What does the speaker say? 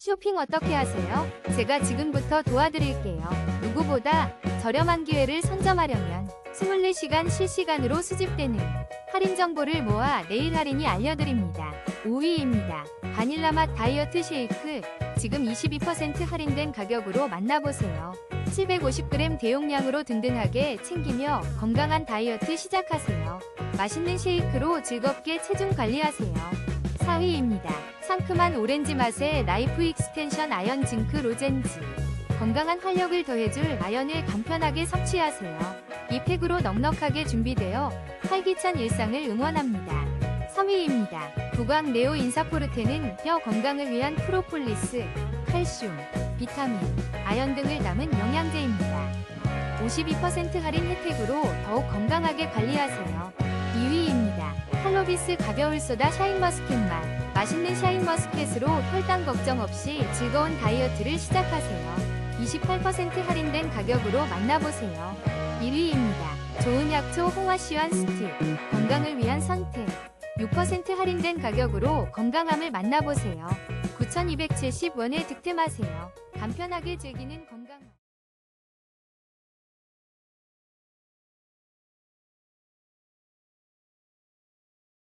쇼핑 어떻게 하세요? 제가 지금부터 도와드릴게요. 누구보다 저렴한 기회를 선점하려면 24시간 실시간으로 수집되는 할인 정보를 모아 내일 할인이 알려드립니다. 5위입니다. 바닐라 맛 다이어트 쉐이크 지금 22% 할인된 가격으로 만나보세요. 750g 대용량으로 든든하게 챙기며 건강한 다이어트 시작하세요. 맛있는 쉐이크로 즐겁게 체중 관리하세요. 4위입니다. 상큼한 오렌지 맛의 라이프 익스텐션 아연 징크 로젠지. 건강한 활력을 더해줄 아연을 간편하게 섭취하세요. 이 팩으로 넉넉하게 준비되어 활기찬 일상을 응원합니다. 3위입니다. 구강 네오 인사포르테는 뼈 건강을 위한 프로폴리스, 칼슘, 비타민, 아연 등을 담은 영양제입니다. 52% 할인 혜택으로 더욱 건강하게 관리하세요. 2위입니다. 할로비스 가벼울 소다 샤인 머스켓 맛. 맛있는 샤인머스켓으로 혈당 걱정 없이 즐거운 다이어트를 시작하세요. 28% 할인된 가격으로 만나보세요. 1위입니다. 좋은 약초 홍화시완 스틱. 건강을 위한 선택. 6% 할인된 가격으로 건강함을 만나보세요. 9,270원에 득템하세요. 간편하게 즐기는 건강